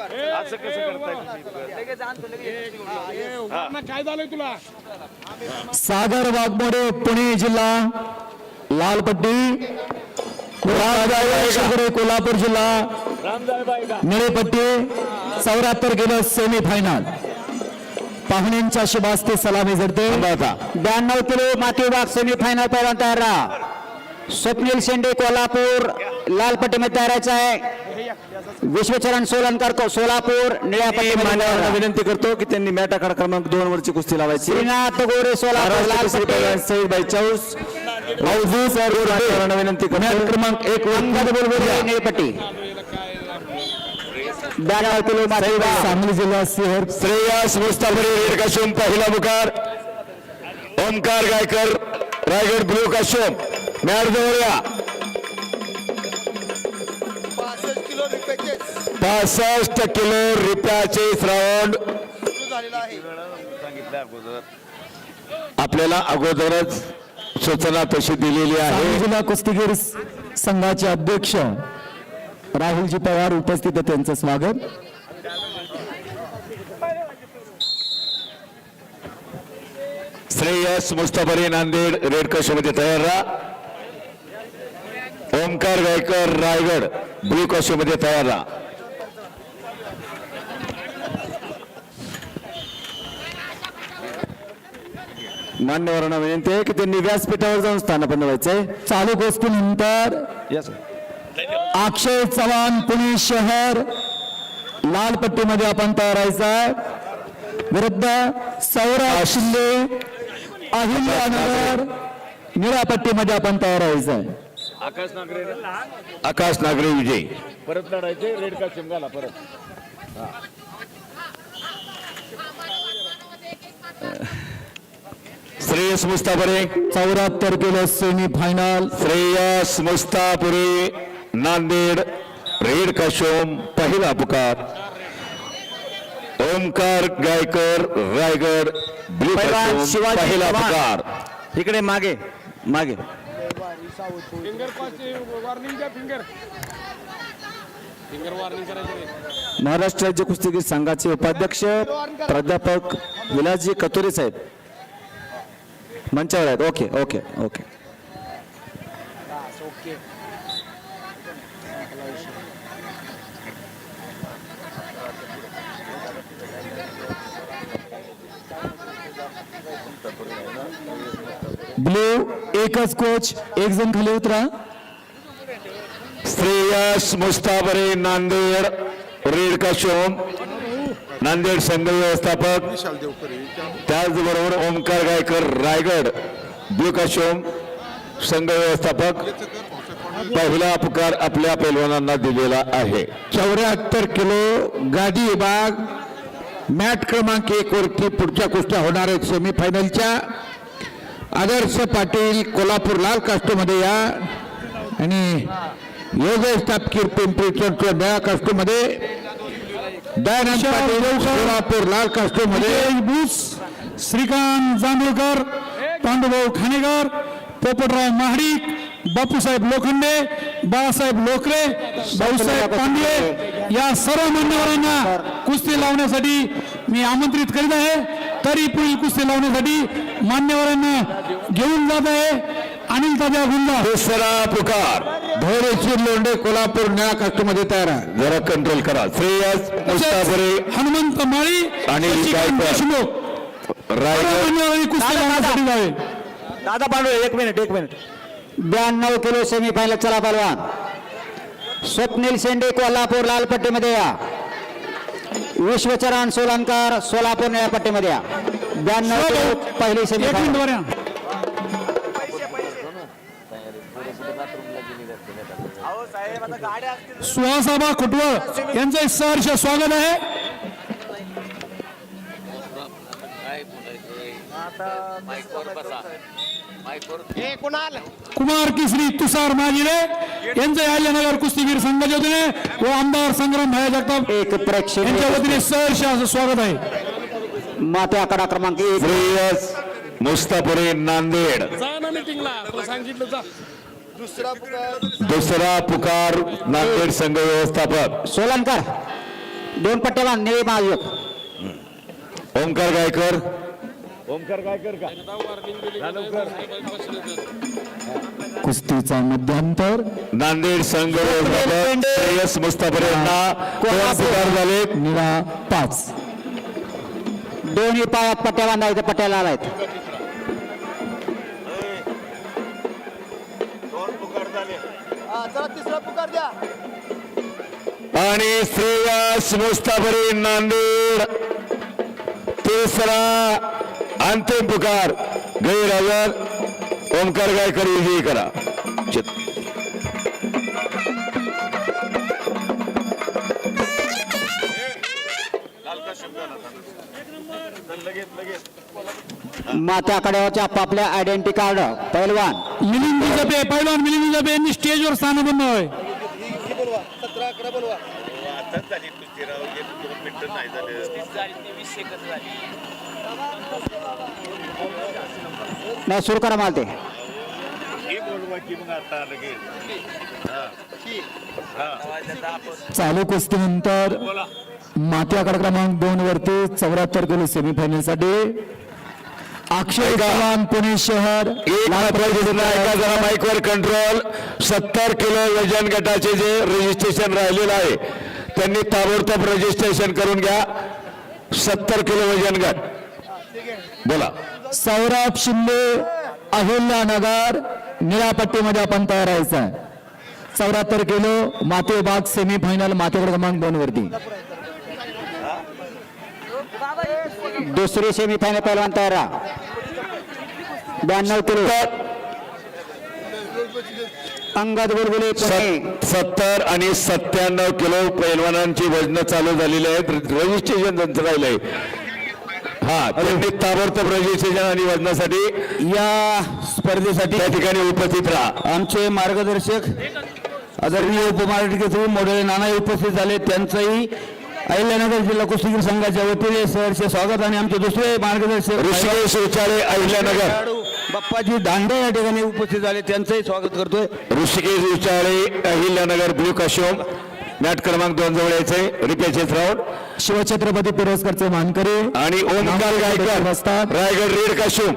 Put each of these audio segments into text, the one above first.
असं कसं करताय काय झालंय तुला? सागर वाघमोडे पुणे जिल्हा लालपट्टी कोल्हापूर जिल्हा निळेपट्टी चौऱ्याहत्तर किलो सेमी फायनल पाहुण्यांच्या शुभास्ते सलामी जडते. ब्याण्णव किलो माती विभाग सेमी फायनल पहिल्यांदा तयार राहा. स्वप्नील शेंडे कोल्हापूर लालपट्टीमध्ये तयारायचं आहे. विश्वचरण सोलनकर को- सोलापूर निळ्या विनंती करतो की त्यांनी मॅट आखाडा क्रमांक दोन वरची कुस्ती लावायची. श्रीनाथ गोरे सोलापूर चौस. विनंती करतो. क्रमांक एक अंगद बुलबुल निळपट्टी सांगली जिल्हा शहर. श्रेयस मुस्ताफरी रेड काशोम पहिला मुकार ओमकार गायकर रायगड ब्लू काशोम. मॅट जवळ या. पासष्ट किलो रुपयाचे अगोदर आपल्याला अगोदरच सूचना तशी दिलेली आहे. जिल्हा कुस्तीगीर संघाचे अध्यक्ष राहुलजी पवार उपस्थित आहे त्यांचं स्वागत. श्रेयस मुस्ताफरी नांदेड रेड कशोमध्ये तयार राहा. ओमकार गायकर रायगड ब्लू कशोमध्ये तयार राहा. मान्यवरांना विनंती आहे की त्यांनी व्यासपीठावर जाऊन स्थानापन्न व्हायचंय. चालू गोष्टीनंतर Yes. अक्षय चव्हाण पुणे शहर लाल पट्टीमध्ये आपण तयारायचा आहे विरुद्ध सौरभ शिंदे अहिल्यानगर निळ्या पट्टीमध्ये आपण तयारायचं आहे आकाश नागरे आकाश नागरे विजय. परत लढायचे रेड का शिमगाला परत. श्रेयस मुस्ताफरे चौऱ्याहत्तर kilo semifinal Shreyas Mustapure Nanded red काशोम पहिला पुकार. ओमकार गायकर रायगड पहिला. पुकार. इकडे मागे मागे. फिंगर वॉर्निंग द्या फिंगर फिंगर वॉर्निंग करायची महाराष्ट्र राज्य कुस्तीगीर संघाचे उपाध्यक्ष प्राध्यापक विलासजी कतुरे साहेब. मंचावर आहेत ओके ओके ओके ब्लू एकच कोच एक जण खाली उतरा. श्रेयस मुस्ताबरे नांदेड रेड का शोम नांदेड संघ व्यवस्थापक. त्याचबरोबर ओमकार गायकर रायगड ब्लू काशोम संघ व्यवस्थापक. पहिला पुकार आपल्या पैलवानांना दिलेला आहे. चौऱ्याहत्तर किलो गादी विभाग मॅट क्रमांक एक वरती पुढच्या कुस्त्या होणार आहेत सेमीफायनलच्या आदर्श पाटील कोल्हापूर लाल कास्टमध्ये या. आणि योगेश तापकीर पिंपरी निळ्या कास्टमध्ये. दयानंद पाटील लाल कास्टमध्ये बुस श्रीकांत जांभूळकर पांडुभाऊ खानेकर पोपटराव महाडिक बापूसाहेब लोखंडे बाळासाहेब लोकरे भाऊसाहेब पांडे या सर्व मान्यवरांना कुस्ती लावण्यासाठी मी आमंत्रित करीत आहे. तरी पुढील कुस्ती लावण्यासाठी मान्यवरांना घेऊन जात आहे. अनिल गुंजा दुसरा कोल्हापूर कास्टमध्ये तयार आहे. जरा कंट्रोल करा. श्रेयस मुस्ताबरे हनुमंत माळी आणि देशमुख. रायगड कुस्ती लावण्यासाठी जावे. दादा पांडवे एक मिनिट एक मिनिट. ब्याण्णव किलो सेमी फायनल चला पहलवान. स्वप्नील शेंडे कोल्हापूर लाल पट्टीमध्ये या. विश्वचरण सोलनकर सोलापूर निळ्या पट्टीमध्ये या. ब्याण्णव किलो पहिली सेमी सुहासाबा खुटवळ यांचं सहर्ष स्वागत आहे. कुमार केसरी तुषार माजिरे यांचे अहिल्यानगर कुस्तीगीर संघाचे वतीने व आमदार संग्राम भाया जगताप एक प्रेक्षक यांच्या वतीने सहर्ष असं स्वागत आहे. माते आकडा क्रमांक एक. मुस्तापुरे नांदेड. जा ना मीटिंगला तुला सांगितलं जा. दुसरा पुकार. दुसरा पुकार नांदेड संघ व्यवस्थापक. सोलनकर दोन पट्ट्या बांधणे महायुग ओमकार गायकर. ओमकार काय कर का? कुस्तीचा मध्यांतर. नांदेड संघ व्यवस्थापक श्रेयस मुस्ताफर यांना दोन पुकार झाले निळा पाच. दोन्ही पायात पट्ट्या बांधायच्या पट्ट्याला आलायत आणि श्रेयस मुस्ताफरी नांदेड. तिसरा अंतिम पुकार. गैरहजर ओमकार गायकर विजयी करा. चित- लगेच लगेच मात्याकड्यावरच्या आपापल्या आयडेंटिटी कार्ड पैलवान मिलिंद जपे पहिलवान मिलिंद जपे यांनी स्टेजवर अकरा बोलवा आताच झाली कुस्ती राव एक दोन मिनिटं नाही झाले नाही सुरू करा मला ते हे बोलवा की मग आता लगेच चालू कुस्तीनंतर माती आकडा क्रमांक दोन वरती चौऱ्याहत्तर किलो सेमीफायनलसाठी. अक्षय चव्हाण पुणे शहर. एक ऐका जरा माईकवर कंट्रोल सत्तर किलो वजन गटाचे जे रजिस्ट्रेशन राहिलेलं आहे त्यांनी ताबडतोब रजिस्ट्रेशन करून घ्या. सत्तर किलो वजन गट. बोला. सौरभ शिंदे अहिल्यानगर निळापट्टीमध्ये आपण तयार व्हायचं आहे. चौऱ्याहत्तर किलो माती विभाग सेमीफायनल माती आकडा क्रमांक दोन वरती. दुसरी सेमीफायनल पैलवान तयार राहा. ब्याण्णव किलो. बुलबुले पुणे सत्तर आणि सत्त्याण्णव किलो पैलवानांची वजन चालू झालेली आहेत. रजिस्ट्रेशन त्यांचं राहिलंय. हा त्यांनी ताबडतोब रजिस्ट्रेशन आणि वजनासाठी या स्पर्धेसाठी त्या ठिकाणी उपस्थित राहा. आमचे मार्गदर्शक आदरणीय उपमहाराष्ट्र मोडे नाना उपस्थित झाले. त्यांचंही अहिल्यानगर जिल्हा कुस्तीगीर संघाच्या वतीने सहर्ष स्वागत आणि आमचे दुसरे मार्गदर्शक ऋषिकेश उचाळे अहिल्यानगर. बाप्पाजी दांडे या ठिकाणी उपस्थित झाले. त्यांचंही स्वागत करतोय. ऋषिकेश उचाळे अहिल्यानगर ब्ल्यू काशोम मॅट क्रमांक दोन जवळ यायचंय. रिपेचेस राऊंड. शिवछत्रपती पुरस्कारचे मानकरी. आणि ओमकार गायकर असतात रायगड रेड काशोम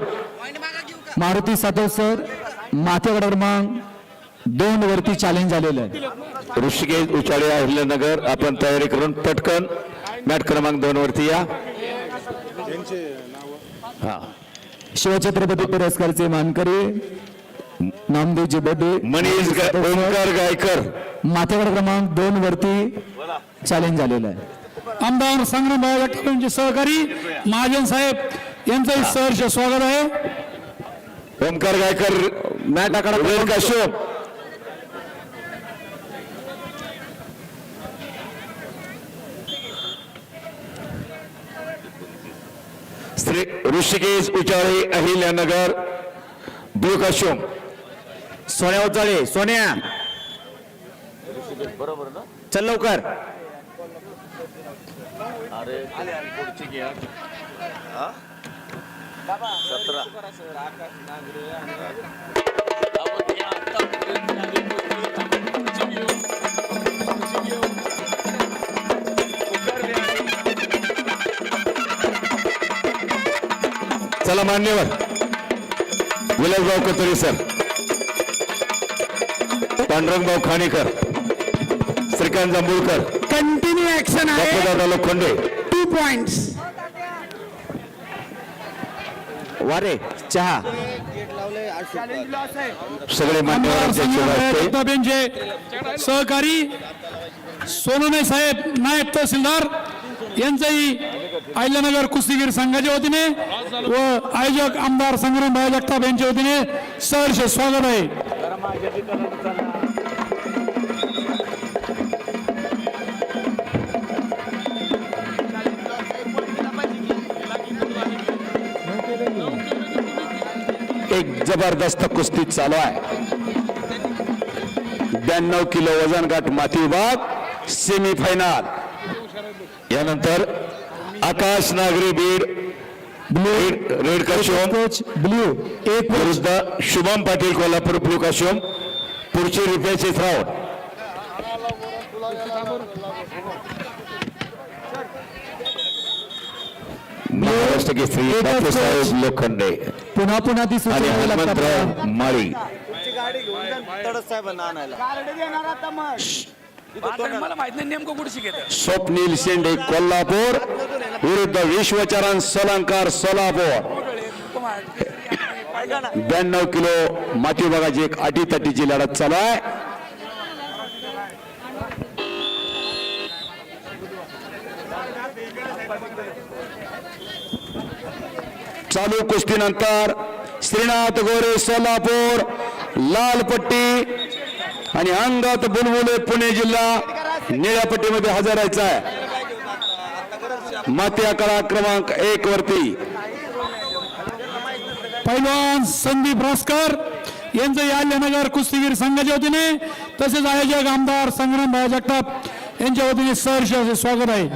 मारुती सातव सर आकडा क्रमांक दोन वरती चॅलेंज झालेलं आहे. ऋषिकेश उचाळे अहिल्यानगर आपण तयारी करून पटकन मॅट क्रमांक दोन वरती या. हा. शिवछत्रपती पुरस्कारचे मानकरी नामदेवजी बड्डे मनीष ओमकार गायकर. माथ्यागड क्रमांक दोन वरती चॅलेंज झालेलं आहे. आमदार संग्राम भाऊ यांचे सहकारी महाजन साहेब यांचंही सहर्ष स्वागत आहे. ओमकार गायकर मॅट आकडा काशोम श्री ऋषिकेश उचाळे अहिल्यानगर ब्ल्यू सोन्या उचाळे सोन्या. चल लवकर. अरे सतरा. चला मान्यवर. विलासभाऊ Kotri sir Pandurangbhau Khanekar. Shrikant Jambhulkar. Continue action बापूदादा लोखंडे. टू पॉइंट वारे चहा. सगळे यांचे सहकारी सोनोने साहेब नायब तहसीलदार यांचंही अहिल्यानगर कुस्तीगीर संघाच्या वतीने व आयोजक आमदार संग्राम भाई जगताप यांच्या वतीने सहर्ष स्वागत आहे. एक जबरदस्त कुस्ती चालू आहे. ब्याण्णव किलो वजन गट माती विभाग सेमीफायनल यानंतर Akash Nagari Beed blue red Shubham coach blue एक विरुद्ध शुभम पाटील कोल्हापूर ब्लू काश्योम पुढची रिफ्रेशेस राऊंड. महाराष्ट्र लोखंडे. पुन्हा पुन्हा दिसून आणि माळी. माहीत नाही नेमकं कुठे शिकेल? स्वप्नील शेंडे कोल्हापूर. विरुद्ध विश्वचरण सोलंकर सोलापूर ब्याण्णव किलो माती विभागाची एक अटीतटीची लढत चालू आहे. चालू कुस्तीनंतर श्रीनाथ गोरे सोलापूर लाल पट्टी आणि अंगात बुलबुले पुणे जिल्हा निळ्या पट्टीमध्ये हजर राहायचा आहे. माती आकडा क्रमांक एक वरती. पैलवान संदीप रासकर यांचं याल्यनगर कुस्तीगीर संघाच्या वतीने तसेच आयोजक आमदार संग्राम भाई जगताप यांच्या वतीने सहर्ष असे स्वागत आहे.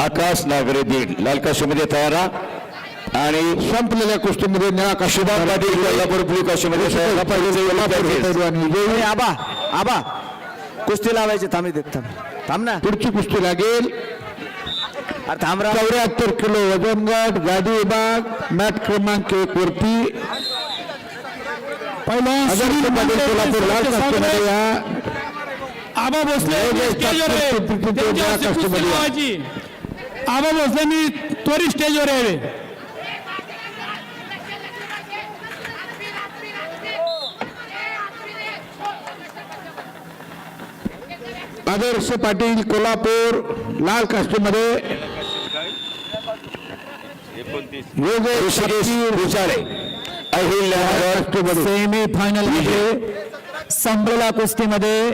आकाश नागरे दीड लाल काशीमध्ये तयार राहा. आणि संपलेल्या कुस्तीमध्ये निळा काशी शुभम पाटील कोल्हापूर ब्लू काशीमध्ये तयार राहा. पैलवान विजयी आबा आबा कुस्ती लावायची थांब इथे थांब. थांब ना. पुढची कुस्ती लागेल. अरे थांब राव. चौऱ्याहत्तर किलो वजन गट गाडी विभाग मॅट क्रमांक एक वरती. पैलवान आदर्श सुनील पाटील मांडे कोल्हापूर लाल यांचे स्वागत आदर्श पाटील कोल्हापूर लाल कास्टमध्ये सेमी फायनलमध्ये संपलेल्या कुस्तीमध्ये.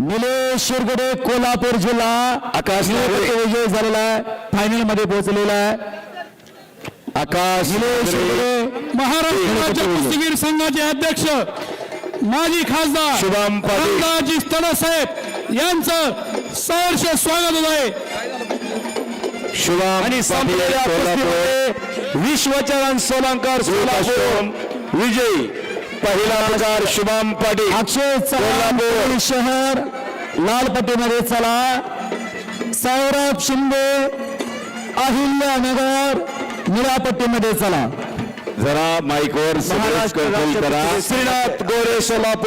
निलेश शिरगुडे कोल्हापूर जिल्हा. आकाश. विजय झालेला आहे. फायनलमध्ये पोहोचलेला आहे. आकाश निलेश. शिरगुडे. महाराष्ट्र राज्य कुस्तीगीर संघाचे अध्यक्ष. माजी खासदार शुभम पाटील. साहेब यांचं सहर्ष स्वागत होत आहे. शुभम आणि विश्वचरण सोलंकर सोलापूर. विजयी. पहिला प्रकार शुभम पाटील. अक्षय शहर लाल पट्टीमध्ये चला. सौरभ शिंदे अहिल्यानगर निळ्या पट्टीमध्ये चला. जरा माईकवर करा श्रीनाथ गोरे सोलापूर.